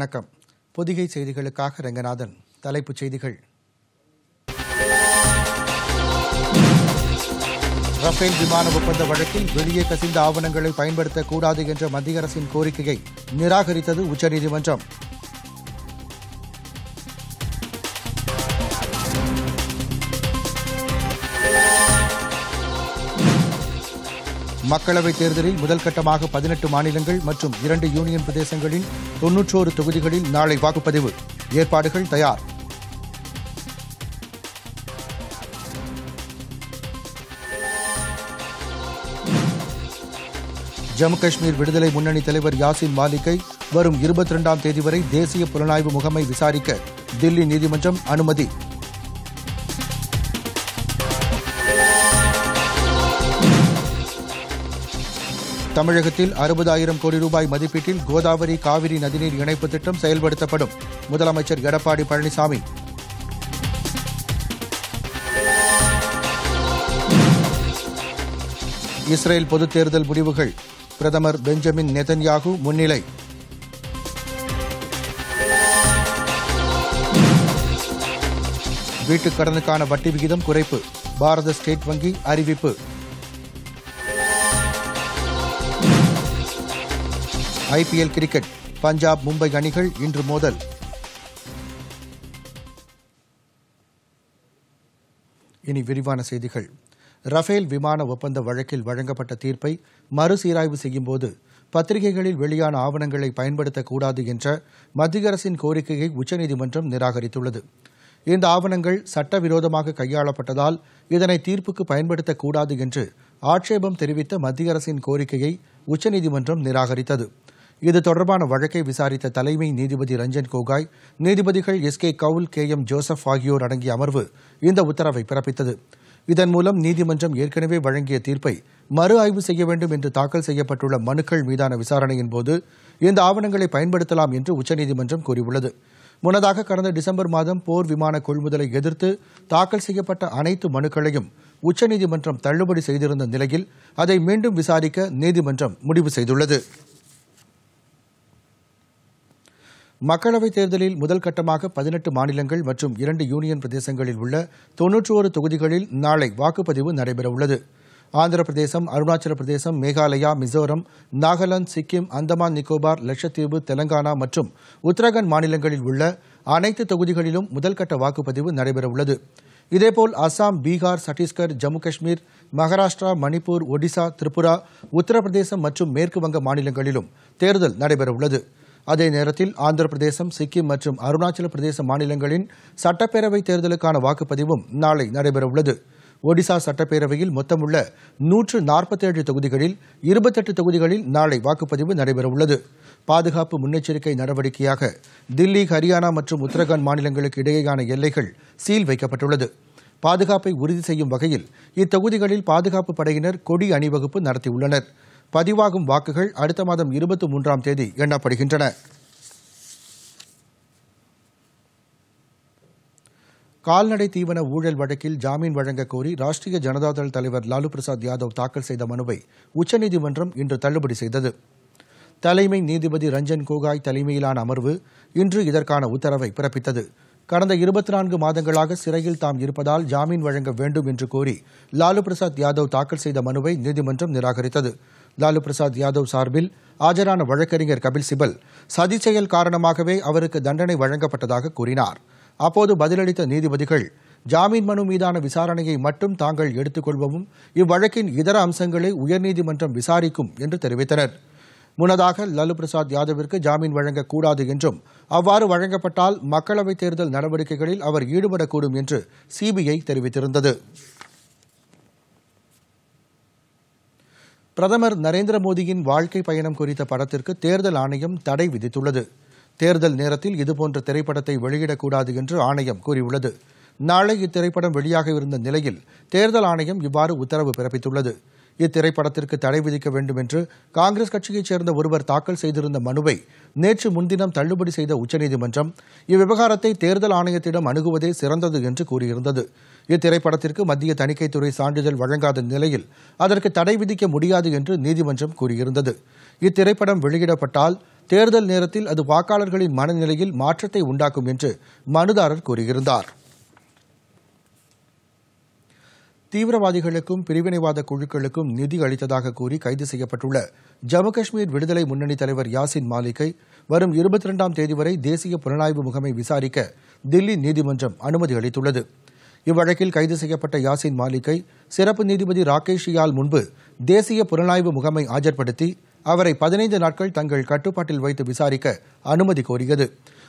வணக்கம். பொதிகை செய்திகளுக்காக ரங்கநாதன். தலைப்புச் செய்திகள். ரஃபேல் விமான ஒப்பந்த வழக்கில் வெளியே கசிந்த ஆவணங்களை பயன்படுத்தக்கூடாது என்ற மத்திய அரசின் கோரிக்கையை நிராகரித்தது உச்சநீதிமன்றம். மக்களவைத் தேர்தலில் முதல் கட்டமாக பதினெட்டு மாநிலங்கள் மற்றும் இரண்டு யூனியன் பிரதேசங்களின் தொன்னூற்றோரு தொகுதிகளில் நாளை வாக்குப்பதிவு. ஏற்பாடுகள் தயார். ஜம்மு காஷ்மீர் விடுதலை முன்னணி தலைவர் யாசின் மாலிக்கை வரும் இருபத்தி இரண்டாம் தேதி வரை தேசிய புலனாய்வு முகமை விசாரிக்க தில்லி நீதிமன்றம் அனுமதி. தமிழகத்தில் அறுபதாயிரம் கோடி ரூபாய் மதிப்பீட்டில் கோதாவரி காவிரி நதிநீர் இணைப்பு திட்டம் செயல்படுத்தப்படும். முதலமைச்சர் எடப்பாடி பழனிசாமி. இஸ்ரேல் பொதுத் தேர்தல் முடிவுகள். பிரதமர் பெஞ்சமின் நெதன்யாகு முன்னிலை. வீட்டுக் கடனுக்கான வட்டி விகிதம் குறைப்பு. பாரத ஸ்டேட் வங்கி அறிவிப்பு. ஐபிஎல் கிரிக்கெட் பஞ்சாப் மும்பை அணிகள் இன்று மோதல். இனி விரிவான செய்திகள். ரஃபேல் விமான ஒப்பந்த வழக்கில் வழங்கப்பட்ட தீர்ப்பை மறுசீராய்வு செய்யும்போது பத்திரிகைகளில் வெளியான ஆவணங்களை பயன்படுத்தக்கூடாது என்ற மத்திய அரசின் கோரிக்கையை உச்சநீதிமன்றம் நிராகரித்துள்ளது. இந்த ஆவணங்கள் சட்டவிரோதமாக கையாளப்பட்டதால் இதனை தீர்ப்புக்கு பயன்படுத்தக்கூடாது என்று ஆட்சேபம் தெரிவித்த மத்திய அரசின் கோரிக்கையை உச்சநீதிமன்றம் நிராகரித்தது. இது தொடர்பான வழக்கை விசாரித்த தலைமை நீதிபதி ரஞ்சன் கோகாய் நீதிபதிகள் S K Kaul K M Joseph ஆகியோர் அடங்கிய அமர்வு இந்த உத்தரவை பிறப்பித்தது. இதன் மூலம் நீதிமன்றம் ஏற்கனவே வழங்கிய தீர்ப்பை மறு ஆய்வு செய்ய வேண்டும் என்று தாக்கல் செய்யப்பட்டுள்ள மனுக்கள் மீதான விசாரணையின் போது இந்த ஆவணங்களை பயன்படுத்தலாம் என்று உச்சநீதிமன்றம் கூறியுள்ளது. முன்னதாக கடந்த டிசம்பர் மாதம் போர் விமான கொள்முதலை எதிர்த்து தாக்கல் செய்யப்பட்ட அனைத்து மனுக்களையும் உச்சநீதிமன்றம் தள்ளுபடி செய்திருந்த நிலையில் அதை மீண்டும் விசாரிக்க நீதிமன்றம் முடிவு செய்துள்ளது. மக்களவைத் தேர்தலில் முதல் கட்டமாக பதினெட்டு மாநிலங்கள் மற்றும் இரண்டு யூனியன் பிரதேசங்களில் உள்ள தொன்னூற்றோரு தொகுதிகளில் நாளை வாக்குப்பதிவு நடைபெறவுள்ளது. ஆந்திர பிரதேசம் அருணாச்சல பிரதேசம் மேகாலயா மிசோரம் நாகாலாந்து சிக்கிம் அந்தமான் நிக்கோபார் லட்சத்தீவு தெலங்கானா மற்றும் உத்தரகாண்ட் மாநிலங்களில் உள்ள அனைத்து தொகுதிகளிலும் முதல்கட்ட வாக்குப்பதிவு நடைபெறவுள்ளது. இதேபோல் அசாம் பீகார் சத்தீஸ்கர் ஜம்மு காஷ்மீர் மகாராஷ்டிரா மணிப்பூர் ஒடிசா திரிபுரா உத்தரப்பிரதேசம் மற்றும் மேற்குவங்க மாநிலங்களிலும் தேர்தல் நடைபெறவுள்ளது. அதே நேரத்தில் ஆந்திர பிரதேசம் சிக்கிம் மற்றும் அருணாச்சல பிரதேச மாநிலங்களின் சட்டப்பேரவைத் தேர்தலுக்கான வாக்குப்பதிவும் நாளை நடைபெறவுள்ளது. ஒடிசா சட்டப்பேரவையில் மொத்தமுள்ள நூற்று நாற்பத்தேழு தொகுதிகளில் இருபத்தெட்டு தொகுதிகளில் நாளை வாக்குப்பதிவு நடைபெறவுள்ளது. பாதுகாப்பு முன்னெச்சரிக்கை நடவடிக்கையாக தில்லி ஹரியானா மற்றும் உத்தரகாண்ட் மாநிலங்களுக்கு இடையேயான எல்லைகள் சீல் வைக்கப்பட்டுள்ளது. பாதுகாப்பை உறுதி செய்யும் வகையில் இத்தொகுதிகளில் பாதுகாப்பு படையினர் கொடி அணிவகுப்பு நடத்தியுள்ளனர். பதிவாகும் வாக்குகள் அடுத்த மாதம் இருபத்தி மூன்றாம் தேதி எண்ணப்படுகின்றன. கால்நடை தீவன ஊழல் வழக்கில் ஜாமீன் வழங்க கோரி ராஷ்டிரிய ஜனதாதள் தலைவர் லாலு பிரசாத் யாதவ் தாக்கல் செய்த மனுவை உச்சநீதிமன்றம் இன்று தள்ளுபடி செய்தது. தலைமை நீதிபதி ரஞ்சன் கோகாய் தலைமையிலான அமர்வு இன்று இதற்கான உத்தரவை பிறப்பித்தது. கடந்த இருபத்தி நான்கு மாதங்களாக சிறையில் தாம் இருப்பதால் ஜாமீன் வழங்க வேண்டும் என்று கோரி லாலு பிரசாத் யாதவ் தாக்கல் செய்த மனுவை நீதிமன்றம் நிராகரித்தது. லாலு பிரசாத் யாதவ் சார்பில் ஆஜரான வழக்கறிஞர் கபில் சிபல் சதி செயல் காரணமாகவே அவருக்கு தண்டனை வழங்கப்பட்டதாக கூறினார். அப்போது பதிலளித்த நீதிபதிகள் ஜாமீன் மனு மீதான விசாரணையை மட்டும் தாங்கள் எடுத்துக்கொள்வதும் இவ்வழக்கின் இதர அம்சங்களை உயர்நீதிமன்றம் விசாரிக்கும் என்று தெரிவித்தனர். முன்னதாக லாலு பிரசாத் யாதவிற்கு ஜாமீன் வழங்கக்கூடாது என்றும் அவ்வாறு வழங்கப்பட்டால் மக்களவைத் தேர்தல் நடவடிக்கைகளில் அவர் ஈடுபடக்கூடும் என்று சிபிஐ தெரிவித்திருந்தது. பிரதமர் நரேந்திர மோடியின் வாழ்க்கை பயணம் குறித்த படத்திற்கு தேர்தல் ஆணையம் தடை விதித்துள்ளது. தேர்தல் நேரத்தில் இதுபோன்ற திரைப்படத்தை வெளியிடக்கூடாது என்று ஆணையம் கூறியுள்ளது. நாளை இத்திரைப்படம் வெளியாக இருந்த நிலையில் தேர்தல் ஆணையம் இவ்வாறு உத்தரவு பிறப்பித்துள்ளது. இத்திரைப்படத்திற்கு தடை விதிக்க வேண்டும் என்று காங்கிரஸ் கட்சியைச் சேர்ந்த ஒருவர் தாக்கல் செய்திருந்த மனுவை நேற்று முன்தினம் தள்ளுபடி செய்த உச்சநீதிமன்றம் இவ்விவகாரத்தை தேர்தல் ஆணையத்திடம் அணுகுவதே சிறந்தது என்று கூறியிருந்தது. இத்திரைப்படத்திற்கு மத்திய தணிக்கைத்துறை சான்றிதழ் வழங்காத நிலையில் அதற்கு தடை விதிக்க முடியாது என்று நீதிமன்றம் கூறியிருந்தது. இத்திரைப்படம் வெளியிடப்பட்டால் தேர்தல் நேரத்தில் அது வாக்காளர்களின் மனநிலையில் மாற்றத்தை உண்டாக்கும் என்று மனுதாரர் கூறியிருந்தார். தீவிரவாதிகளுக்கும் பிரிவினைவாத குழுக்களுக்கும் நிதி அளித்ததாக கூறி கைது செய்யப்பட்டுள்ள ஜம்மு காஷ்மீர் விடுதலை முன்னணி தலைவர் யாசின் மாலிக்கை வரும் இருபத்தி இரண்டாம் தேதி வரை தேசிய புலனாய்வு முகமை விசாரிக்க தில்லி நீதிமன்றம் அனுமதி அளித்துள்ளது. இவ்வழக்கில் கைது செய்யப்பட்ட யாசின் மாலிக்கை சிறப்பு நீதிபதி ராகேஷியால் முன்பு தேசிய புலனாய்வு முகமை ஆஜர்படுத்தி அவரை பதினைந்து நாட்கள் தங்கள் கட்டுப்பாட்டில் வைத்து விசாரிக்க அனுமதி கோரியது.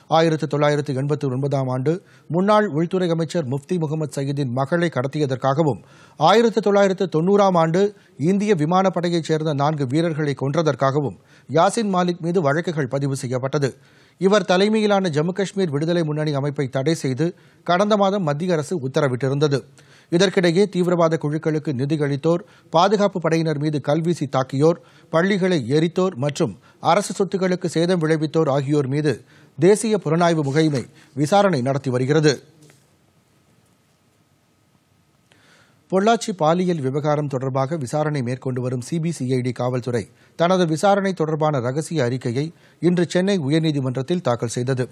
ஆயிரத்து தொள்ளாயிரத்து எண்பத்தி ஒன்பதாம் ஆண்டு முன்னாள் உள்துறை அமைச்சர் முஃப்தி முகமது சயீதின் மகளை கடத்தியதற்காகவும் ஆயிரத்து தொள்ளாயிரத்து தொன்னூறாம் ஆண்டு இந்திய விமானப்படையைச் சேர்ந்த நான்கு வீரர்களை கொன்றதற்காகவும் யாசின் மாலிக் மீது வழக்குகள் பதிவு செய்யப்பட்டது. இவர் தலைமையிலான ஜம்மு காஷ்மீர் விடுதலை முன்னணி அமைப்பை தடை செய்து கடந்த மாதம் மத்திய அரசு உத்தரவிட்டிருந்தது. இதற்கிடையே தீவிரவாத குழுக்களுக்கு நிதி அளித்தோர் பாதுகாப்பு படையினர் மீது கல்வீசி தாக்கியோர் பள்ளிகளை எரித்தோர் மற்றும் அரசு சொத்துக்களுக்கு சேதம் விளைவித்தோர் ஆகியோர் மீது தேசிய புலனாய்வு முகமை விசாரணை நடத்தி வருகிறது. பொள்ளாச்சி பாலியல் விவகாரம் தொடர்பாக விசாரணை மேற்கொண்டு வரும் சிபிசிஐடி காவல்துறை தனது விசாரணை தொடர்பான ரகசிய அறிக்கையை இன்று சென்னை உயர்நீதிமன்றத்தில் தாக்கல் செய்தது.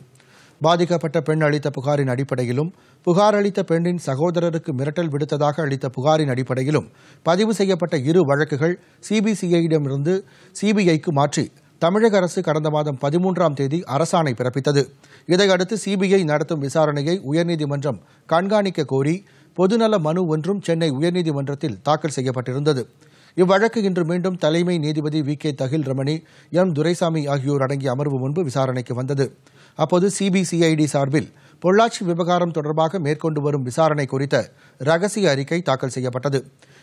பாதிக்கப்பட்ட பெண் அளித்த புகாரின் அடிப்படையிலும் புகார் அளித்த பெண்ணின் சகோதரருக்கு மிரட்டல் விடுத்ததாக அளித்த புகாரின் அடிப்படையிலும் பதிவு செய்யப்பட்ட இரு வழக்குகள் சிபிசிஐடமிருந்து சிபிஐக்கு மாற்றி தமிழக அரசு கடந்த மாதம் பதிமூன்றாம் தேதி அரசாணை பிறப்பித்தது. இதையடுத்து சிபிஐ நடத்தும் விசாரணையை உயர்நீதிமன்றம் கண்காணிக்க கோரி பொதுநல மனு ஒன்றும் சென்னை உயர்நீதிமன்றத்தில் தாக்கல் செய்யப்பட்டிருந்தது. இவ்வழக்கு இன்று மீண்டும் தலைமை நீதிபதி V K Tahilramani M. Duraiswamy ஆகியோர் அடங்கிய அமர்வு முன்பு விசாரணைக்கு வந்தது. அப்போது சிபிசிஐடி சார்பில் பொள்ளாச்சி விவகாரம் தொடர்பாக மேற்கொண்டு வரும் விசாரணை குறித்த ரகசிய அறிக்கை தாக்கல் செய்யப்பட்டது.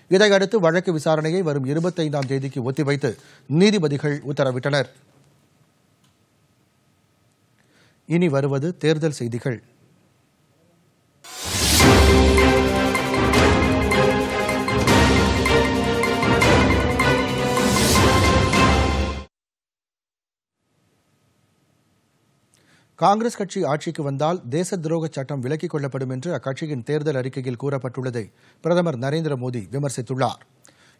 இதையடுத்து வழக்கு விசாரணையை வரும் இருபத்தைந்தாம் தேதிக்கு ஒத்திவைத்து நீதிபதிகள் உத்தரவிட்டனர். இனி வருவது தேர்தல் செய்திகள். காங்கிரஸ் கட்சி ஆட்சிக்கு வந்தால் தேச துரோக சட்டம் விலக்கிக் கொள்ளப்படும் என்று அக்கட்சியின் தேர்தல் அறிக்கையில் கூறப்பட்டுள்ளதை பிரதமர் நரேந்திர மோடி விமர்சித்துள்ளார்.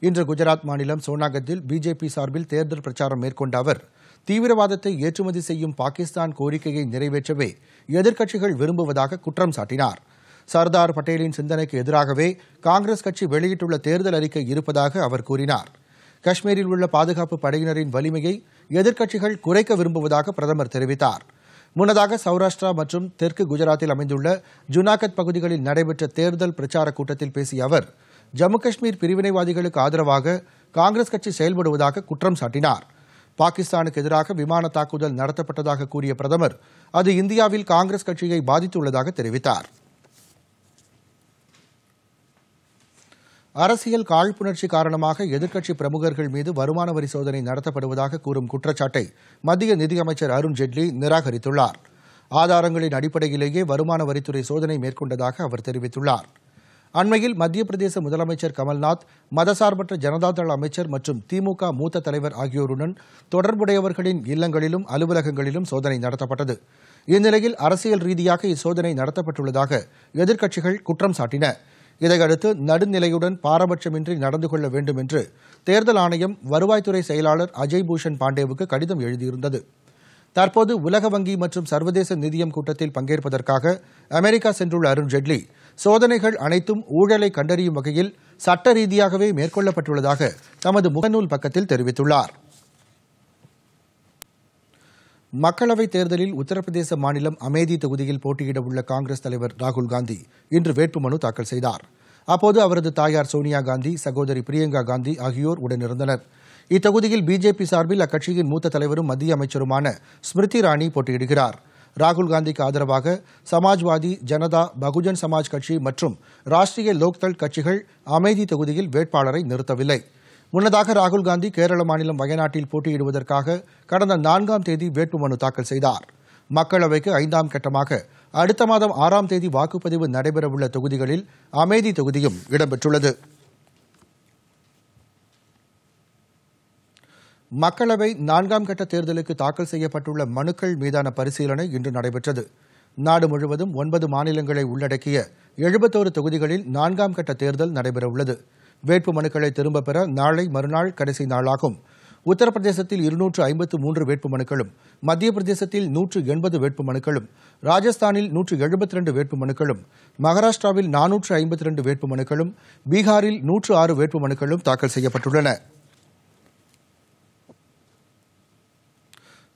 இன்று குஜராத் மாநிலம் சோனாகத்தில் பிஜேபி சார்பில் தேர்தல் பிரச்சாரம் மேற்கொண்ட அவர் தீவிரவாதத்தை ஏற்றுமதி செய்யும் பாகிஸ்தான் கோரிக்கையை நிறைவேற்றவே எதிர்க்கட்சிகள் விரும்புவதாக குற்றம் சாட்டினார். சர்தார் பட்டேலின் சிந்தனைக்கு எதிராகவே காங்கிரஸ் கட்சி வெளியிட்டுள்ள தேர்தல் அறிக்கை இருப்பதாக அவர் கூறினார். காஷ்மீரில் உள்ள பாதுகாப்பு படையினரின் வலிமையை எதிர்க்கட்சிகள் குறைக்க விரும்புவதாக பிரதமர் தெரிவித்தார். முன்னதாக சௌராஷ்டிரா மற்றும் தெற்கு குஜராத்தில் அமைந்துள்ள ஜுனாகத் பகுதிகளில் நடைபெற்ற தேர்தல் பிரச்சார கூட்டத்தில் பேசிய அவர் ஜம்மு காஷ்மீர் பிரிவினைவாதிகளுக்கு ஆதரவாக காங்கிரஸ் கட்சி செயல்படுவதாக குற்றம் சாட்டினார். பாகிஸ்தானுக்கு எதிராக விமான தாக்குதல் நடத்தப்பட்டதாக கூறிய பிரதமர் அது இந்தியாவில் காங்கிரஸ் கட்சியை பாதித்துள்ளதாக தெரிவித்தார். அரசியல் காழ்ப்புணர்ச்சி காரணமாக எதிர்க்கட்சி பிரமுகர்கள் மீது வருமான வரி சோதனை நடத்தப்படுவதாக கூறும் குற்றச்சாட்டை மத்திய நிதியமைச்சர் அருண் ஜேட்லி நிராகரித்துள்ளார். ஆதாரங்களின் அடிப்படையிலேயே வருமான வரித்துறை சோதனை மேற்கொண்டதாக அவர் தெரிவித்துள்ளார். அண்மையில் மத்திய பிரதேச முதலமைச்சர் கமல்நாத் மதசார்பற்ற ஜனதாதள அமைச்சர் மற்றும் திமுக மூத்த தலைவர் ஆகியோருடன் தொடர்புடையவர்களின் இல்லங்களிலும் அலுவலகங்களிலும் சோதனை நடத்தப்பட்டது. இந்நிலையில் அரசியல் ரீதியாக இச்சோதனை நடத்தப்பட்டுள்ளதாக எதிர்க்கட்சிகள் குற்றம் சாட்டின. இதையடுத்து நடுநிலையுடன் பாரபட்சமின்றி நடந்து கொள்ள வேண்டும் என்று தேர்தல் ஆணையம் வருவாய்த்துறை செயலாளர் அஜய் பூஷன் பாண்டேவுக்கு கடிதம் எழுதியிருந்தது. தற்போது உலக வங்கி மற்றும் சர்வதேச நிதியம் கூட்டத்தில் பங்கேற்பதற்காக அமெரிக்கா சென்றுள்ள அருண்ஜேட்லி சோதனைகள் அனைத்தும் ஊழலை கண்டறியும் வகையில் சட்ட ரீதியாகவே மேற்கொள்ளப்பட்டுள்ளதாக தமது முகநூல் பக்கத்தில் தெரிவித்துள்ளார். மக்களவைத் தேர்தலில் உத்தரப்பிரதேச மாநிலம் அமேதி தொகுதியில் போட்டியிட உள்ள காங்கிரஸ் தலைவர் ராகுல் காந்தி இன்று வேட்புமனு தாக்கல் செய்தார். அப்போது அவரது தாயார் சோனியா காந்தி சகோதரி பிரியங்கா காந்தி ஆகியோர் உடனிருந்தனர். இத்தொகுதியில் பிஜேபி சார்பில் அக்கட்சியின் மூத்த தலைவரும் மத்திய அமைச்சருமான ஸ்மிருதி இரானி போட்டியிடுகிறார். ராகுல் காந்திக்கு ஆதரவாக சமாஜ்வாதி ஜனதா பகுஜன் சமாஜ் கட்சி மற்றும் ராஷ்டிரிய லோக்தள் கட்சிகள் அமேதி தொகுதியில் வேட்பாளரை நிறுத்தவில்லை. முன்னதாக ராகுல் காந்தி கேரள மாநிலம் வயநாட்டில் போட்டியிடுவதற்காக கடந்த நான்காம் தேதி வேட்புமனு தாக்கல் செய்தார். மக்களவைக்கு ஐந்தாம் கட்டமாக அடுத்த மாதம் ஆறாம் தேதி வாக்குப்பதிவு நடைபெறவுள்ள தொகுதிகளில் அமேதி தொகுதியும் இடம்பெற்றுள்ளது. மக்களவை நான்காம் கட்ட தேர்தலுக்கு தாக்கல் செய்யப்பட்டுள்ள மனுக்கள் மீதான பரிசீலனை இன்று நடைபெற்றது. நாடு முழுவதும் ஒன்பது மாநிலங்களை உள்ளடக்கிய எழுபத்தோரு தொகுதிகளில் நான்காம் கட்ட தேர்தல் நடைபெறவுள்ளது. வேட்பு மனுக்களை திரும்பப் பெற நாளை மறுநாள் கடைசி நாளாகும். உத்தரப்பிரதேசத்தில் இருநூற்று ஐம்பத்து மூன்று வேட்புமனுக்களும் மத்திய பிரதேசத்தில் நூற்று எண்பது வேட்புமனுக்களும் ராஜஸ்தானில் நூற்று எழுபத்தி ரெண்டு வேட்புமனுக்களும் மகாராஷ்டிராவில் நானூற்று ஐம்பத்தி ரெண்டு வேட்புமனுக்களும் பீகாரில் நூற்று ஆறு வேட்புமனுக்களும் தாக்கல் செய்யப்பட்டுள்ளன.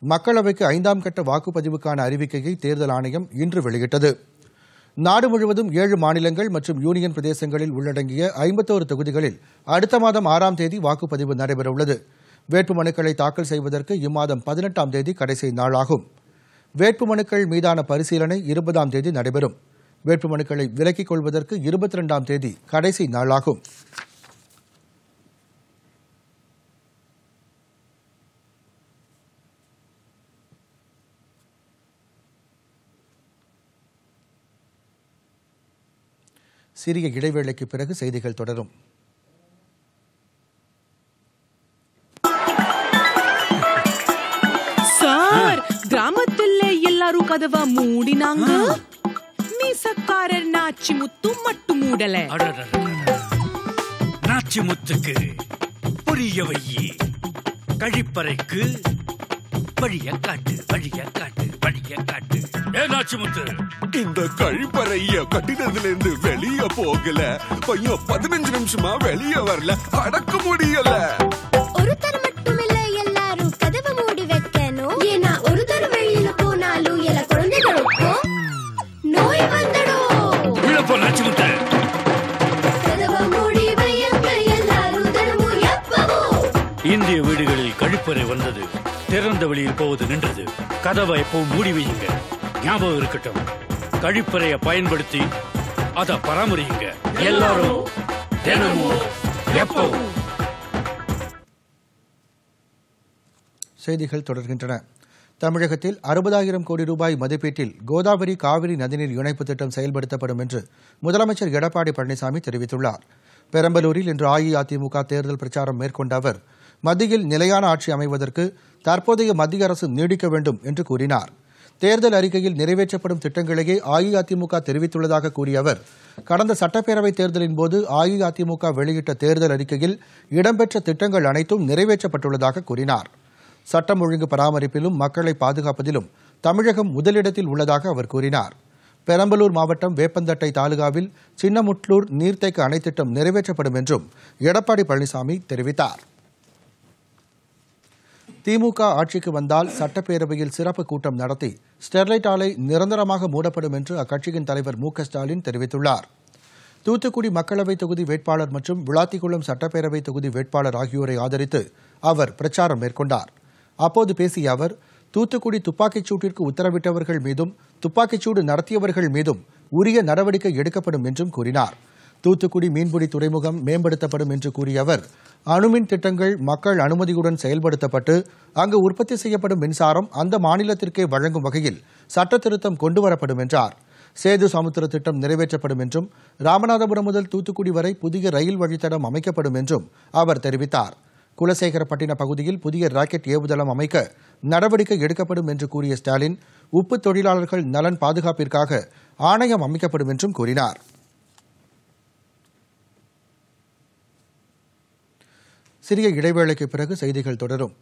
மக்களவைக்கு ஐந்தாம் கட்ட வாக்குப்பதிவுக்கான அறிவிக்கையை தேர்தல் ஆணையம் இன்று வெளியிட்டது. நாடு முழுவதும் ஏழு மாநிலங்கள் மற்றும் யூனியன் பிரதேசங்களில் உள்ளடங்கிய ஐம்பத்தோரு தொகுதிகளில் அடுத்த மாதம் ஆறாம் தேதி வாக்குப்பதிவு நடைபெறவுள்ளது. வேட்புமனுக்களை தாக்கல் செய்வதற்கு இம்மாதம் பதினெட்டாம் தேதி கடைசி நாளாகும். வேட்புமனுக்கள் மீதான பரிசீலனை இருபதாம் தேதி நடைபெறும். வேட்புமனுக்களை விலக்கிக் கொள்வதற்கு இருபத்தி ரெண்டாம் தேதி கடைசி நாளாகும். சிறிய இடைவேளைக்கு பிறகு செய்திகள் தொடரும். சார் கிராமத்துல எல்லாரும் கதவா மூடினாங்க. மீசக்காரர் நாச்சி முத்து மட்டும் மூடல. நாச்சி முத்துக்கு புரிய வையி கழிப்பறைக்கு வழிய காட்டு வழிய காட்டு காட்டு ஏ இந்த கழிப்பறைய கட்டிடத்துல இருந்து வெளிய போகல. பையன் பதினஞ்சு நிமிஷமா வெளிய வரல. அடக்க முடியல. ஒருத்தர் மட்டுமில்ல எல்லாரும் கதவை மூடி வைக்கணும். ஏன்னா ஒருத்தர் வெளியில போனாலும் எல்லா குழந்தைகளுக்கும் நோய் வந்துடும். உள்ளப்போ நாச்சி முத்து? கதவை மூடி வையுங்க எல்லாரும் தினமும் எப்பவும் இந்திய வீடுகளில் கழிப்பறை வந்தது. திறந்த வெளியில் போவது நின்றது. கதவை எப்பவும் மூடி வையுங்க. ஞாபகம் இருக்கட்டும். கழிப்பறையை பயன்படுத்தி அதை பராமரியுங்க. எல்லாரும் தினமும் எப்பவும். செய்திகள் தொடர்கின்றன. தமிழகத்தில் அறுபதாயிரம் கோடி ரூபாய் மதிப்பீட்டில் கோதாவரி காவிரி நதிநீர் இணைப்பு திட்டம் செயல்படுத்தப்படும் என்று முதலமைச்சர் எடப்பாடி பழனிசாமி தெரிவித்துள்ளார். பெரம்பலூரில் இன்று அஇஅதிமுக தேர்தல் பிரச்சாரம் மேற்கொண்ட அவர் மத்தியில் நிலையான ஆட்சி அமைவதற்கு தற்போதைய மத்திய அரசு நீடிக்க வேண்டும் என்று கூறினார். தேர்தல் அறிக்கையில் நிறைவேற்றப்படும் திட்டங்களையே அஇஅதிமுக தெரிவித்துள்ளதாக கூறிய அவர் கடந்த சட்டப்பேரவைத் தேர்தலின் போது அஇஅதிமுக வெளியிட்ட தேர்தல் அறிக்கையில் இடம்பெற்ற திட்டங்கள் அனைத்தும் நிறைவேற்றப்பட்டுள்ளதாக கூறினார். சட்டம் ஒழுங்கு பராமரிப்பிலும் மக்களை பாதுகாப்பதிலும் தமிழகம் முதலிடத்தில் உள்ளதாக அவர் கூறினார். பெரம்பலூர் மாவட்டம் வேப்பந்தட்டை தாலுகாவில் சின்னமுட்லூர் நீர்த்தேக்க அணை திட்டம் நிறைவேற்றப்படும் என்றும் எடப்பாடி பழனிசாமி தெரிவித்தார். திமுக ஆட்சிக்கு வந்தால் சட்டப்பேரவையில் சிறப்பு கூட்டம் நடத்தி ஸ்டெர்லைட் ஆலை நிரந்தரமாக மூடப்படும் என்று அக்கட்சியின் தலைவர் மு ஸ்டாலின் தெரிவித்துள்ளார். தூத்துக்குடி மக்களவைத் தொகுதி வேட்பாளர் மற்றும் விளாத்திக்குளம் சட்டப்பேரவைத் தொகுதி வேட்பாளர் ஆகியோரை ஆதரித்து அவர் பிரச்சாரம் மேற்கொண்டார். அப்போது பேசிய அவர் தூத்துக்குடி துப்பாக்கிச் சூட்டிற்கு உத்தரவிட்டவர்கள் மீதும் துப்பாக்கிச்சூடு நடத்தியவர்கள் மீதும் உரிய நடவடிக்கை எடுக்கப்படும் என்றும் கூறினார். தூத்துக்குடி மீன்பிடி துறைமுகம் மேம்படுத்தப்படும் என்று கூறிய அவர் அணுமின் திட்டங்கள் மக்கள் அனுமதியுடன் செயல்படுத்தப்பட்டு அங்கு உற்பத்தி செய்யப்படும் மின்சாரம் அந்த மாநிலத்திற்கே வழங்கும் வகையில் சட்டத்திருத்தம் கொண்டுவரப்படும் என்றார். சேது சமுத்திர திட்டம் நிறைவேற்றப்படும் என்றும் ராமநாதபுரம் முதல் தூத்துக்குடி வரை புதிய ரயில் வழித்தடம் அமைக்கப்படும் என்றும் அவர் தெரிவித்தார். குலசேகரப்பட்டின பகுதியில் புதிய ராக்கெட் ஏவுதளம் அமைக்க நடவடிக்கை எடுக்கப்படும் என்று கூறிய ஸ்டாலின் உப்பு தொழிலாளர்கள் நலன் பாதுகாப்பிற்காக ஆணையம் அமைக்கப்படும் என்றும் கூறினார். சிறிய இடைவேளைக்கு பிறகு செய்திகள் தொடரும்.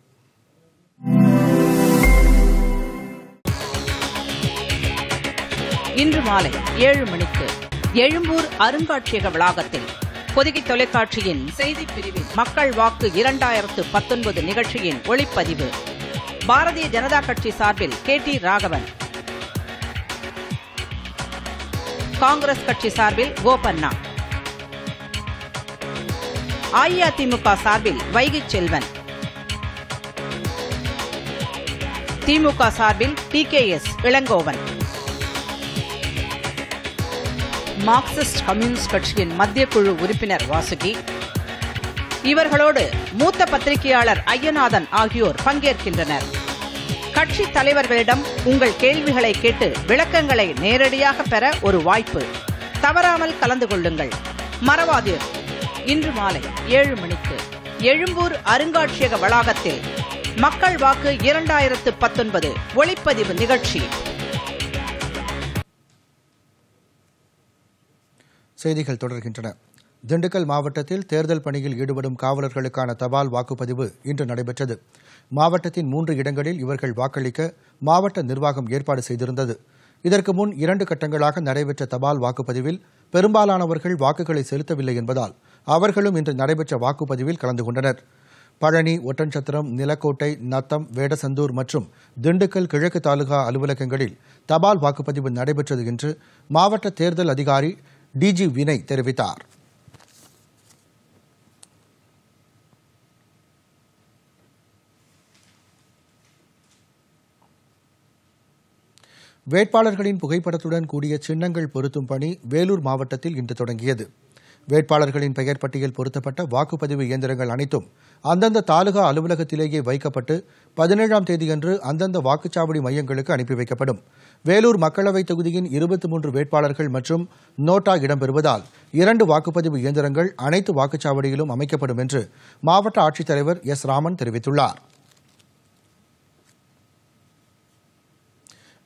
இன்று மாலை ஏழு மணிக்கு எழும்பூர் அருங்காட்சியக வளாகத்தில் பொதிகை தொலைக்காட்சியின் செய்திப் பிரிவில் மக்கள் வாக்கு இரண்டாயிரத்து பத்தொன்பது நிகழ்ச்சியின் ஒளிப்பதிவு. பாரதிய ஜனதா கட்சி சார்பில் கே டி ராகவன். காங்கிரஸ் கட்சி சார்பில் கோபண்ணா அஇஅதிமுக சார்பில் வைகை செல்வன். திமுக சார்பில் T K S Elangovan. Marxist communist கட்சியின் மத்திய குழு உறுப்பினர் வாசுகி. இவர்களோடு மூத்த பத்திரிகையாளர் ஐயநாதன் ஆகியோர் பங்கேற்கின்றனர். கட்சி தலைவர்களிடம் உங்கள் கேள்விகளை கேட்டு விளக்கங்களை நேரடியாக பெற ஒரு வாய்ப்பு. தவறாமல் கலந்து கொள்ளுங்கள். மறவாதீர். இன்று மாலை ஏழு மணிக்கு எழும்பூர் அருங்காட்சியக வளாகத்தில் மக்கள் வாக்கு இரண்டாயிரத்து பத்தொன்பது ஒளிப்பதிவு நிகழ்ச்சி. செய்திகள் தொடர்கின்றன. திண்டுக்கல் மாவட்டத்தில் தேர்தல் பணியில் ஈடுபடும் காவலர்களுக்கான தபால் வாக்குப்பதிவு இன்று நடைபெற்றது. மாவட்டத்தின் மூன்று இடங்களில் இவர்கள் வாக்களிக்க மாவட்ட நிர்வாகம் ஏற்பாடு செய்திருந்தது. இதற்கு முன் இரண்டு கட்டங்களாக நடைபெற்ற தபால் வாக்குப்பதிவில் பெரும்பாலானவர்கள் வாக்குகளை செலுத்தவில்லை என்பதால் அவர்களும் இன்று நடைபெற்ற வாக்குப்பதிவில் கலந்து கொண்டனர். பழனி ஒட்டன்சத்திரம் நிலக்கோட்டை நத்தம் வேடசந்தூர் மற்றும் திண்டுக்கல் கிழக்கு தாலுகா அலுவலகங்களில் தபால் வாக்குப்பதிவு நடைபெற்றது என்று மாவட்ட தேர்தல் அதிகாரி டிஜி வினய் தெரிவித்தார். வேட்பாளர்களின் புகைப்படத்துடன் கூடிய சின்னங்கள் பொருத்தும் பணி வேலூர் மாவட்டத்தில் இன்று தொடங்கியது. வேட்பாளர்களின் பெயர் பட்டியல் பொருத்தப்பட்ட வாக்குப்பதிவு இயந்திரங்கள் அனைத்தும் அந்தந்த தாலுகா அலுவலகத்திலேயே வைக்கப்பட்டு பதினேழாம் தேதியன்று அந்தந்த வாக்குச்சாவடி மையங்களுக்கு அனுப்பி வைக்கப்படும். வேலூர் மக்களவைத் தொகுதியின் இருபத்தி மூன்று வேட்பாளர்கள் மற்றும் நோட்டா இடம்பெறுவதால் இரண்டு வாக்குப்பதிவு இயந்திரங்கள் அனைத்து வாக்குச்சாவடியிலும் அமைக்கப்படும் என்று மாவட்ட ஆட்சித்தலைவர் எஸ் ராமன் தெரிவித்துள்ளார்.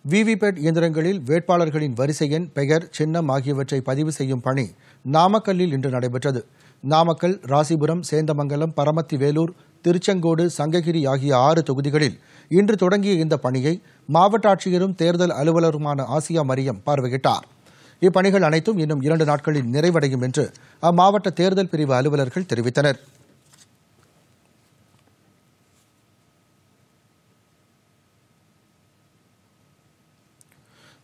விவிபேட் இயந்திரங்களில் வேட்பாளர்களின் வரிசை எண் பெயர் சின்னம் ஆகியவற்றை பதிவு செய்யும் பணி நாமக்கல்லில் இன்று நடைபெற்றது. நாமக்கல் ராசிபுரம் சேந்தமங்கலம் பரமத்தி வேலூர் திருச்செங்கோடு சங்ககிரி ஆகிய ஆறு தொகுதிகளில் இன்று தொடங்கிய இந்த பணியை மாவட்ட ஆட்சியரும் தேர்தல் அலுவலருமான ஆசியா மரியம் பார்வையிட்டார். இப்பணிகள் அனைத்தும் இன்னும் இரண்டு நாட்களில் நிறைவடையும் என்று அம்மாவட்ட தேர்தல் பிரிவு அலுவலர்கள் தெரிவித்தனர்.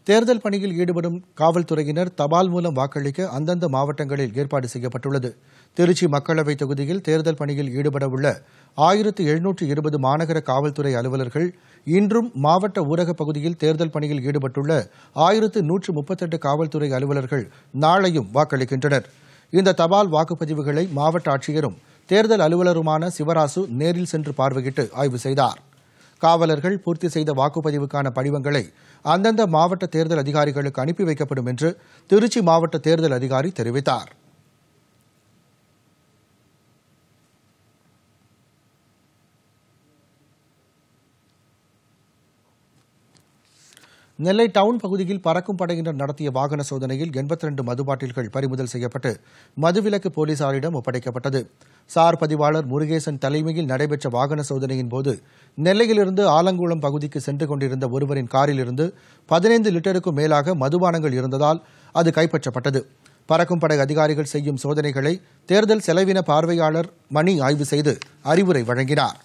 தேர்தல் பணியில் ஈடுபடும் காவல்துறையினர் தபால் மூலம் வாக்களிக்க அந்தந்த மாவட்டங்களில் ஏற்பாடு செய்யப்பட்டுள்ளது. திருச்சி மக்களவைத் தொகுதியில் தேர்தல் பணியில் ஈடுபடவுள்ள ஆயிரத்து எழுநூற்று இருபது மாநகர காவல்துறை அலுவலர்கள் இன்றும் மாவட்ட ஊரகப் பகுதியில் தேர்தல் பணியில் ஈடுபட்டுள்ள ஆயிரத்து நூற்று முப்பத்தெட்டு காவல்துறை அலுவலர்கள் நாளையும் வாக்களிக்கின்றனர். இந்த தபால் வாக்குப்பதிவுகளை மாவட்ட ஆட்சியரும் தேர்தல் அலுவலருமான சிவராசு நேரில் சென்று பார்வையிட்டு ஆய்வு செய்தார். காவலர்கள் பூர்த்தி செய்த வாக்குப்பதிவுக்கான படிவங்களை அந்தந்த மாவட்ட தேர்தல் அதிகாரிகளுக்கு அனுப்பி வைக்கப்படும் என்று திருச்சி மாவட்ட தேர்தல் அதிகாரி தெரிவித்தார். நெல்லை டவுன் பகுதியில் பறக்கும் படையினர் நடத்திய வாகன சோதனையில் எண்பத்தி ரெண்டு மது பாட்டில்கள் பறிமுதல் செய்யப்பட்டு மதுவிலக்கு போலீசாரிடம் ஒப்படைக்கப்பட்டது. சார் பதிவாளர் முருகேசன் தலைமையில் நடைபெற்ற வாகன சோதனையின் போது நெல்லையிலிருந்து ஆலங்குளம் பகுதிக்கு சென்று கொண்டிருந்த ஒருவரின் காரிலிருந்து பதினைந்து லிட்டருக்கும் மேலாக மதுபானங்கள் இருந்ததால் அது கைப்பற்றப்பட்டது. பறக்கும் படை அதிகாரிகள் செய்யும் சோதனைகளை தேர்தல் செலவின பார்வையாளர் மணி ஆய்வு செய்து அறிவுரை வழங்கினார்.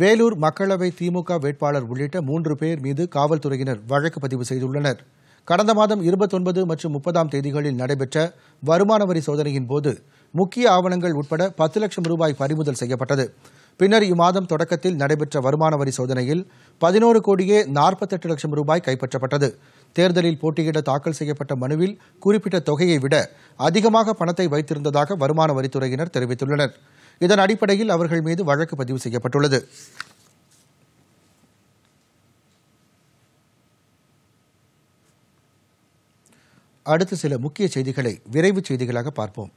வேலூர் மக்களவை திமுக வேட்பாளர் உள்ளிட்ட மூன்று பேர் மீது காவல்துறையினர் வழக்கு பதிவு செய்துள்ளனர். கடந்த மாதம் இருபத்தொன்பது மற்றும் முப்பதாம் தேதிகளில் நடைபெற்ற வருமான வரி சோதனையின் போது முக்கிய ஆவணங்கள் உட்பட பத்து லட்சம் ரூபாய் பறிமுதல் செய்யப்பட்டது. பின்னர் இம்மாதம் தொடக்கத்தில் நடைபெற்ற வருமான வரி சோதனையில் பதினோரு கோடியே நாற்பத்தெட்டு லட்சம் ரூபாய் கைப்பற்றப்பட்டது. தேர்தலில் போட்டியிட தாக்கல் செய்யப்பட்ட மனுவில் குறிப்பிட்ட தொகையை விட அதிகமாக பணத்தை வைத்திருந்ததாக வருமான வரித்துறையினர் தெரிவித்துள்ளனர். இதன் அடிப்படையில் அவர்கள் மீது வழக்கு பதிவு செய்யப்பட்டுள்ளது. அடுத்து சில முக்கிய செய்திகளை விரைவு செய்திகளாக பார்ப்போம்.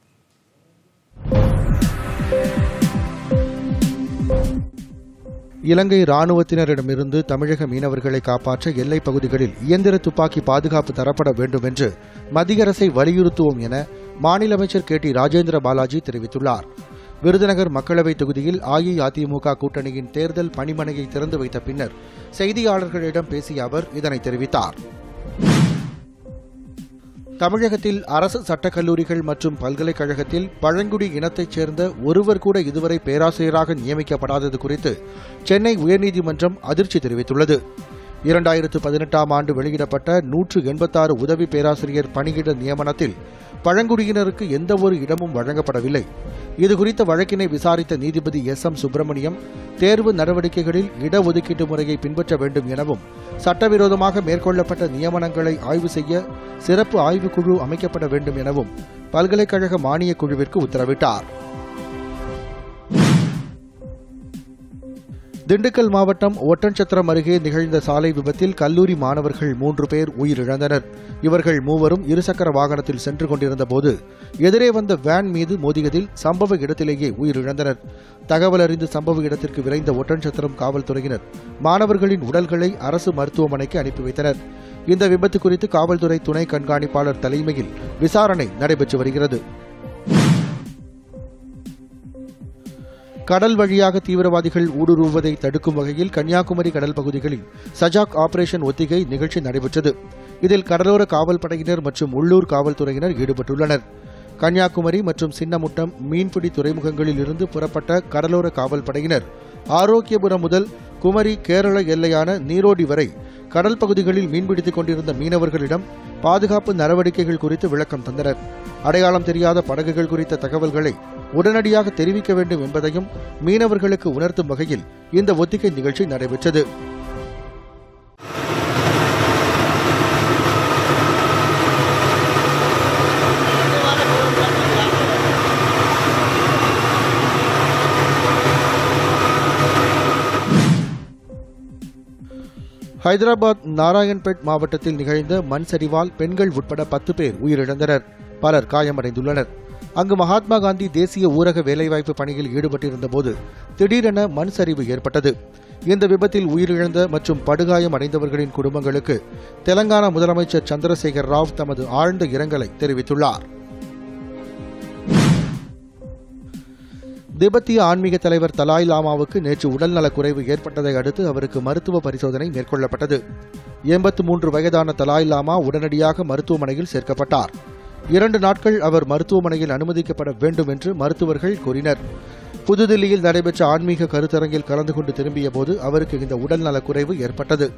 இலங்கை ராணுவத்தினரிடமிருந்து தமிழக மீனவர்களை காப்பாற்ற எல்லைப் பகுதிகளில் இயந்திர துப்பாக்கி பாதுகாப்பு தரப்பட வேண்டும் என்று மத்திய அரசை வலியுறுத்துவோம் என மாநில அமைச்சர் கே டி ராஜேந்திர பாலாஜி தெரிவித்துள்ளார். விருதுநகர் மக்களவைத் தொகுதியில் அஇஅதிமுக கூட்டணியின் தேர்தல் பணிமனையை திறந்து வைத்த பின்னர் செய்தியாளர்களிடம் பேசிய அவர் இதனை தெரிவித்தார். தமிழகத்தில் அரசு சட்டக் கல்லூரிகள் மற்றும் பல்கலைக்கழகத்தில் பழங்குடி இனத்தைச் சேர்ந்த ஒருவர் கூட இதுவரை பேராசிரியராக நியமிக்கப்படாதது குறித்து சென்னை உயர்நீதிமன்றம் அதிர்ச்சி தெரிவித்துள்ளது. இரண்டாயிரத்து பதினெட்டாம் ஆண்டு வெளியிடப்பட்ட நூற்று எண்பத்தாறு உதவி பேராசிரியர் பணியிட நியமனத்தில் பழங்குடியினருக்கு எந்தவொரு இடமும் வழங்கப்படவில்லை. இதுகுறித்த வழக்கினை விசாரித்த நீதிபதி எஸ் எம் சுப்பிரமணியம் தேர்வு நடவடிக்கைகளில் இடஒதுக்கீட்டு முறையை பின்பற்ற வேண்டும் எனவும் சட்டவிரோதமாக மேற்கொள்ளப்பட்ட நியமனங்களை ஆய்வு செய்ய சிறப்பு ஆய்வுக்குழு அமைக்கப்பட வேண்டும் எனவும் பல்கலைக்கழக மானியக் குழுவிற்கு உத்தரவிட்டார். திண்டுக்கல் மாவட்டம் ஒட்டன்சத்திரம் அருகே நிகழ்ந்த சாலை விபத்தில் கல்லூரி மாணவர்கள் மூன்று பேர் உயிரிழந்தனர். இவர்கள் மூவரும் இருசக்கர வாகனத்தில் சென்று கொண்டிருந்தபோது எதிரே வந்த வேன் மீது மோதியதில் சம்பவ இடத்திலேயே உயிரிழந்தனர். தகவல் அறிந்து சம்பவ இடத்திற்கு விரைந்த ஒட்டன்சத்திரம் காவல்துறையினர் மாணவர்களின் உடல்களை அரசு மருத்துவமனைக்கு அனுப்பி வைத்தனர். இந்த விபத்து குறித்து காவல்துறை துணை கண்காணிப்பாளர் தலைமையில் விசாரணை நடைபெற்று வருகிறது. கடல் வழியாக தீவிரவாதிகள் ஊடுருவுவதை தடுக்கும் வகையில் கன்னியாகுமரி கடல் பகுதிகளில் சஜாக் ஆபரேஷன் ஒத்திகை நிகழ்ச்சி நடைபெற்றது. இதில் கடலோர காவல் படையினர் மற்றும் உள்ளூர் காவல்துறையினர் ஈடுபட்டுள்ளனர். கன்னியாகுமரி மற்றும் சின்னமுட்டம் மீன்பிடி துறைமுகங்களில் இருந்து புறப்பட்ட கடலோர காவல் படையினர் ஆரோக்கியபுரம் முதல் குமரி கேரள எல்லையான நீரோடி வரை கடல் பகுதிகளில் மீன்பிடித்துக் கொண்டிருந்த மீனவர்களிடம் பாதுகாப்பு நடவடிக்கைகள் குறித்து விளக்கம் தந்தனர். அடையாளம் தெரியாத படகுகள் குறித்த தகவல்களை உடனடியாக தெரிவிக்க வேண்டும் என்பதையும் மீனவர்களுக்கு உணர்த்தும் வகையில் இந்த ஒத்திகை நிகழ்ச்சி நடைபெற்றது. ஹைதராபாத் நாராயண்பேட் மாவட்டத்தில் நிகழ்ந்த மண் சரிவால் பெண்கள் உட்பட பத்து பேர் உயிரிழந்தனர். பலர் காயமடைந்துள்ளனர். அங்கு மகாத்மா காந்தி தேசிய ஊரக வேலைவாய்ப்பு பணியில் ஈடுபட்டிருந்தபோது திடீரென மண் சரிவு ஏற்பட்டது. இந்த விபத்தில் உயிரிழந்த மற்றும் படுகாயம் அடைந்தவர்களின் குடும்பங்களுக்கு தெலங்கானா முதலமைச்சர் சந்திரசேகர் ராவ் தமது ஆழ்ந்த இரங்கலை தெரிவித்துள்ளார். திபெத்திய ஆன்மீக தலைவர் தலாய் லாமாவுக்கு நேற்று உடல்நலக் குறைவு ஏற்பட்டதை அடுத்து அவருக்கு மருத்துவ பரிசோதனை மேற்கொள்ளப்பட்டது. எண்பத்து மூன்று வயதான தலாய் லாமா உடனடியாக மருத்துவமனையில் சேர்க்கப்பட்டார். இரண்டு நாட்கள் அவர் மருத்துவமனையில் அனுமதிக்கப்பட வேண்டும் என்று மருத்துவர்கள் கூறினர். புதுதில்லியில் நடைபெற்ற ஆன்மீக கருத்தரங்கில் கலந்து கொண்டு திரும்பியபோது அவருக்கு இந்த உடல்நலக் குறைவு ஏற்பட்டது.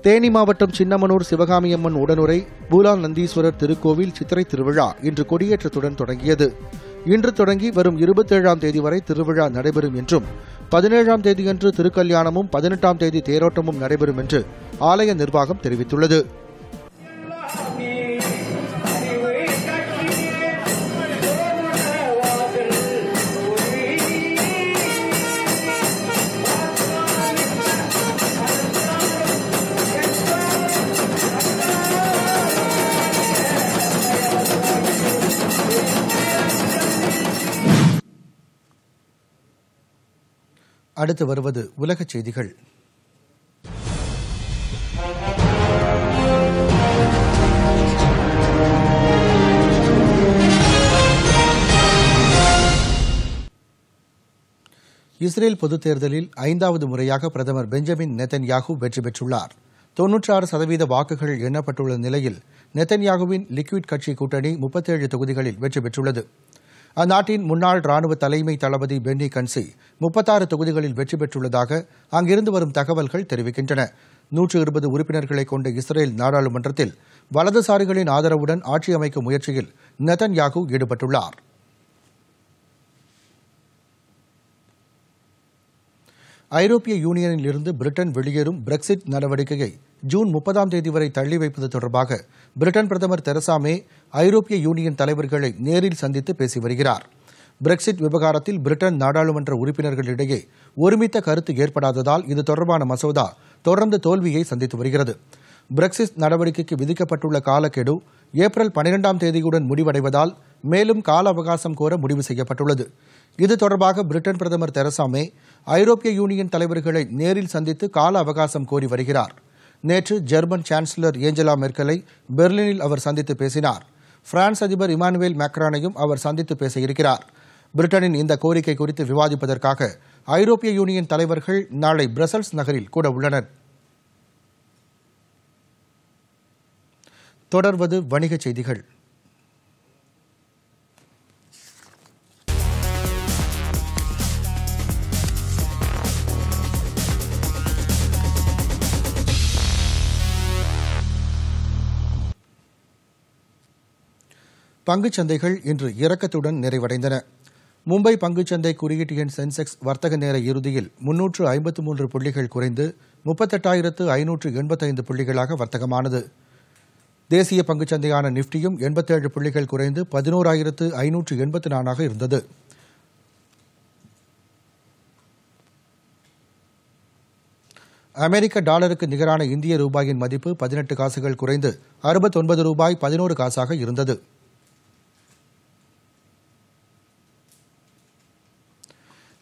தேனி மாவட்டம் சின்னமனூர் சிவகாமியம்மன் உடனுரை பூலால் நந்தீஸ்வரர் திருக்கோவில் சித்திரை திருவிழா இன்று கொடியேற்றத்துடன் தொடங்கியது. இன்று தொடங்கி வரும் இருபத்தேழாம் தேதி வரை திருவிழா நடைபெறும் என்றும் பதினேழாம் தேதியன்று திருக்கல்யாணமும் பதினெட்டாம் தேதி தேரோட்டமும் நடைபெறும் என்று ஆலய நிர்வாகம் தெரிவித்துள்ளது. அடுத்து வருவது உலகச் செய்திகள். இஸ்ரேல் பொதுத் தேர்தலில் ஐந்தாவது முறையாக பிரதமர் பெஞ்சமின் நெத்தன்யாகு வெற்றி பெற்றுள்ளார். தொன்னூற்றாறு சதவீத வாக்குகள் எண்ணப்பட்டுள்ள நிலையில் நெத்தன்யாகுவின் லிக்விட் கட்சி கூட்டணி முப்பத்தேழு தொகுதிகளில் வெற்றி பெற்றுள்ளது. அந்நாட்டின் முன்னாள் ராணுவ தலைமை தளபதி பென்னி கன்சி முப்பத்தாறு தொகுதிகளில் வெற்றி பெற்றுள்ளதாக அங்கிருந்து வரும் தகவல்கள் தெரிவிக்கின்றன. நூற்று இருபது உறுப்பினர்களை கொண்ட இஸ்ரேல் நாடாளுமன்றத்தில் வலதுசாரிகளின் ஆதரவுடன் ஆட்சி அமைக்கும் முயற்சியில் நெதன்யாகு ஈடுபட்டுள்ளார். ஐரோப்பிய யூனியனில் இருந்து பிரிட்டன் வெளியேறும் பிரெக்சிட் நடவடிக்கையை ஜூன் முப்பதாம் தேதி வரை தள்ளி வைப்பது தொடர்பாக பிரிட்டன் பிரதமர் தெரசா மே ஐரோப்பிய யூனியன் தலைவர்களை நேரில் சந்தித்து பேசி வருகிறார். பிரெக்சிட் விவகாரத்தில் பிரிட்டன் நாடாளுமன்ற உறுப்பினர்களிடையே ஒருமித்த கருத்து ஏற்படாததால் இது தொடர்பான மசோதா தொடர்ந்து தோல்வியை சந்தித்து வருகிறது. பிரெக்சிட் நடவடிக்கைக்கு விதிக்கப்பட்டுள்ள காலக்கெடு ஏப்ரல் பனிரெண்டாம் தேதியுடன் முடிவடைவதால் மேலும் கால அவகாசம் கோர முடிவு செய்யப்பட்டுள்ளது. இது தொடர்பாக பிரிட்டன் பிரதமர் தெரசா மே ஐரோப்பிய யூனியன் தலைவர்களை நேரில் சந்தித்து கால அவகாசம் கோரி வருகிறார். நேற்று ஜெர்மன் சான்சலர் ஏஞ்சலா மெர்க்கலை பெர்லினில் அவர் சந்தித்து பேசினார். பிரான்ஸ் அதிபர் இமானுவேல் மேக்ரானையும் அவர் சந்தித்து பேச இருக்கிறார் பிரிட்டனின் இந்த கோரிக்கை குறித்து விவாதிப்பதற்காக ஐரோப்பிய யூனியன் தலைவர்கள் நாளை பிரசல்ஸ் நகரில் கூட உள்ளனர். தொடர்வது வணிகச் செய்திகள். பங்குச் சந்தைகள் இன்று இறக்கத்துடன் நிறைவடைந்தன. மும்பை பங்குச்சந்தை குறியீட்டு எண் சென்செக்ஸ் வர்த்தக நேர இறுதியில் முன்னூற்று ஐம்பத்து மூன்று புள்ளிகள் குறைந்து முப்பத்தெட்டாயிரத்து ஐநூற்று எண்பத்தைந்து புள்ளிகளாக வர்த்தகமானது. தேசிய பங்குச்சந்தையான நிப்டியும் எண்பத்தேழு புள்ளிகள் குறைந்து பதினோராயிரத்து ஐநூற்று எண்பத்து நான்காக இருந்தது. அமெரிக்க டாலருக்கு நிகரான இந்திய ரூபாயின் மதிப்பு பதினெட்டு காசுகள் குறைந்து அறுபத்தொன்பது ரூபாய் பதினோரு காசாக இருந்தது.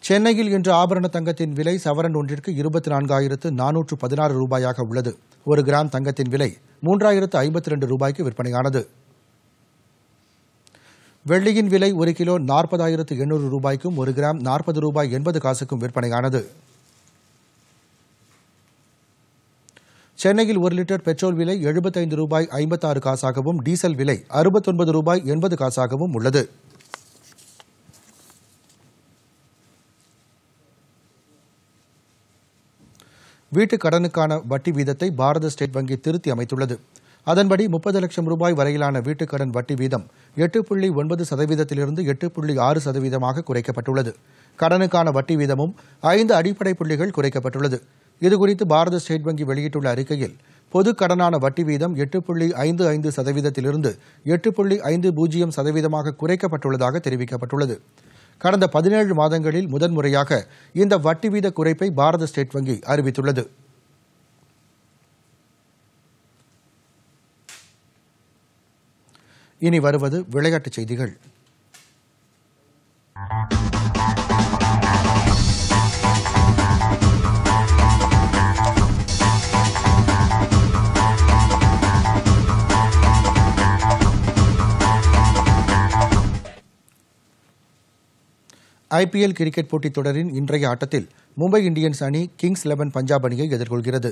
சென்னையில் இன்று ஆபரண தங்கத்தின் விலை சவரன் ஒன்றிற்கு இருபத்தி நான்காயிரத்து நானூற்று பதினாறு ரூபாயாக உள்ளது. ஒரு கிராம் தங்கத்தின் விலை மூன்றாயிரத்து ஐம்பத்தி ரெண்டு ரூபாய்க்கு விற்பனையானது. வெள்ளியின் விலை ஒரு கிலோ நாற்பதாயிரத்து எண்ணூறு ரூபாய்க்கும் ஒரு கிராம் நாற்பது ரூபாய் எண்பது காசுக்கும் விற்பனையானது. சென்னையில் ஒரு லிட்டர் பெட்ரோல் விலை எழுபத்தைந்து ரூபாய் ஐம்பத்தாறு காசாகவும் டீசல் விலை அறுபத்தொன்பது ரூபாய் எண்பது காசாகவும் உள்ளது. வீட்டுக் கடனுக்கான வட்டி வீதத்தை பாரத ஸ்டேட் வங்கி திருத்தி அமைத்துள்ளது. அதன்படி முப்பது லட்சம் ரூபாய் வரையிலான வீட்டுக் கடன் வட்டி வீதம் எட்டு புள்ளி ஒன்பது சதவீதத்திலிருந்து எட்டு புள்ளி ஆறு சதவீதமாக குறைக்கப்பட்டுள்ளது. கடனுக்கான வட்டி வீதமும் ஐந்து அடிப்படை புள்ளிகள் குறைக்கப்பட்டுள்ளது. இதுகுறித்து பாரத ஸ்டேட் வங்கி வெளியிட்டுள்ள அறிக்கையில் பொது கடனான வட்டி வீதம் எட்டு புள்ளி ஐந்து ஐந்து சதவீதத்திலிருந்து எட்டு புள்ளி ஐந்து பூஜ்ஜியம் சதவீதமாக குறைக்கப்பட்டுள்ளதாக தெரிவிக்கப்பட்டுள்ளது. கடந்த பதினேழு மாதங்களில் முதன்முறையாக இந்த வட்டி வீத குறைப்பை பாரத ஸ்டேட் வங்கி அறிவித்துள்ளது. இனி வருவது விளையாட்டுச் செய்திகள். ஐபிஎல் கிரிக்கெட் போட்டித் தொடரின் இன்றைய ஆட்டத்தில் மும்பை இந்தியன்ஸ் அணி கிங்ஸ் லெவன் பஞ்சாப் அணியை எதிர்கொள்கிறது.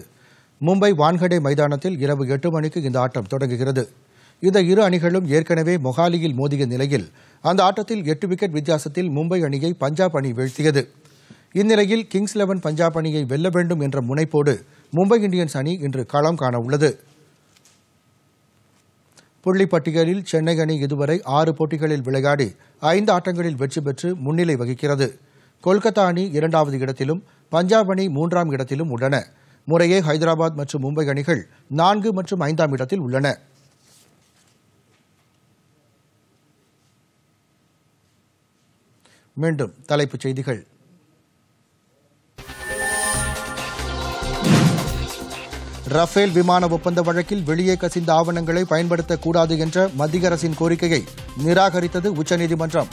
மும்பை வான்கடே மைதானத்தில் இரவு எட்டு மணிக்கு இந்த ஆட்டம் தொடங்குகிறது. இந்த இரு அணிகளும் ஏற்கனவே மொஹாலியில் மோதிய நிலையில் அந்த ஆட்டத்தில் எட்டு விக்கெட் வித்தியாசத்தில் மும்பை அணியை பஞ்சாப் அணி வீழ்த்தியது. இந்நிலையில் கிங்ஸ் லெவன் பஞ்சாப் அணியை வெல்ல வேண்டும் என்ற முனைப்போடு மும்பை இந்தியன்ஸ் அணி இன்று களம் காண உள்ளது. புள்ளிப் பட்டியலில் சென்னை அணி இதுவரை ஆறு போட்டிகளில் விளையாடி ஐந்து ஆட்டங்களில் வெற்றி பெற்று முன்னிலை வகிக்கிறது. கொல்கத்தா அணி இரண்டாவது இடத்திலும் பஞ்சாப் அணி மூன்றாம் இடத்திலும் உள்ளன. முறையே ஹைதராபாத் மற்றும் மும்பை அணிகள் நான்கு மற்றும் ஐந்தாம் இடத்தில் உள்ளன. மீண்டும் தலைப்புச் செய்திகள். ரஃபேல் விமான ஒப்பந்த வழக்கில் வெளியே கசிந்த ஆவணங்களை பயன்படுத்தக்கூடாது என்ற மத்திய அரசின் கோரிக்கையை நிராகரித்தது உச்சநீதிமன்றம்.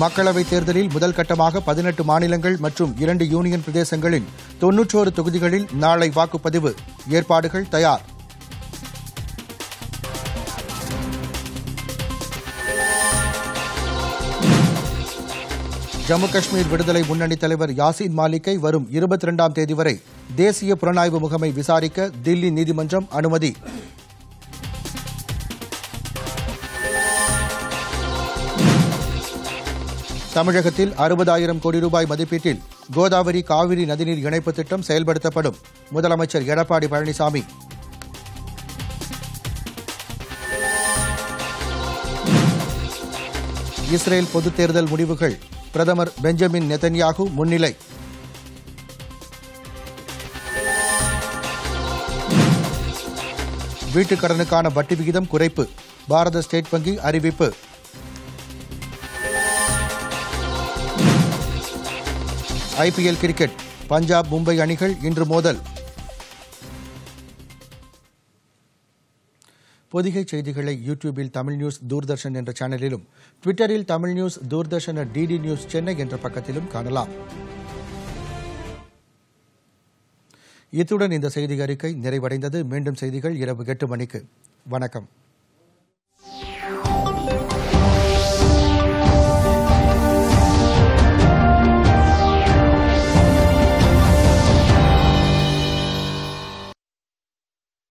மக்களவைத் தேர்தலில் முதல் கட்டமாக பதினெட்டு மாநிலங்கள் மற்றும் இரண்டு யூனியன் பிரதேசங்களின் தொன்னூற்றோரு தொகுதிகளில் நாளை வாக்குப்பதிவு. ஏற்பாடுகள் தயார். ஜம்மு காஷ்மீர் விடுதலை முன்னணி தலைவர் யாசின் மாலிக்கை வரும் இருபத்தி இரண்டாம் தேதி வரை தேசிய புலனாய்வு முகமை விசாரிக்க தில்லி நீதிமன்றம் அனுமதி. தமிழகத்தில் அறுபதாயிரம் கோடி ரூபாய் மதிப்பீட்டில் கோதாவரி காவிரி நதிநீர் இணைப்பு திட்டம் செயல்படுத்தப்படும். முதலமைச்சர் எடப்பாடி பழனிசாமி. இஸ்ரேல் பொதுத் தேர்தல் முடிவுகள். பிரதமர் பெஞ்சமின் நெதன்யாகு முன்னிலை. வீட்டுக் கடனுக்கான வட்டி விகிதம் குறைப்பு. பாரத ஸ்டேட் வங்கி அறிவிப்பு. IPL cricket. பஞ்சாப் மும்பை அணிகள் இன்று மோதல். பொதிகை செய்திகளை யூடியூபில் தமிழ் நியூஸ் தூர்தர்ஷன் என்ற சேனலிலும் ட்விட்டரில் Tamil news Doordarshan DD news Chennai என்ற பக்கத்திலும் காணலாம். இத்துடன் இந்த செய்தி அறிக்கை நிறைவடைந்தது. மீண்டும் செய்திகள் இரவு எட்டு மணிக்கு. வணக்கம்.